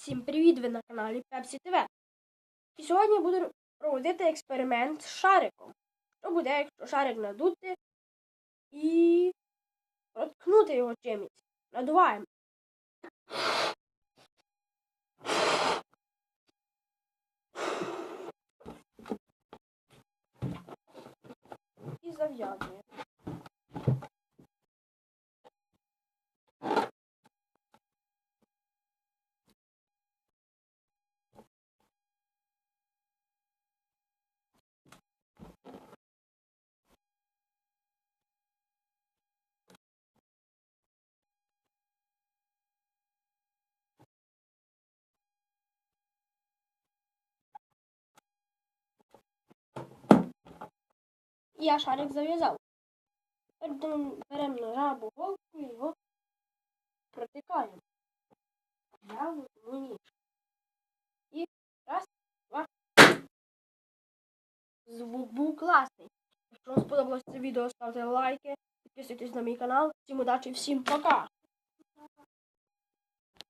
Всім привіт! Ви на каналі Пепсі ТВ. І сьогодні буду проводити експеримент з шариком. Що буде, якщо шарик надути і проткнути його чимось. Надуваємо. І зав'язуємо. І я шарик зав'язав. Тепер беремо ножа або голку і його протикаємо. Возьму ніж. І раз, два. Звук був класний. Якщо вам сподобалось це відео, ставте лайки, підписуйтесь на мій канал. Всім удачі, всім пока!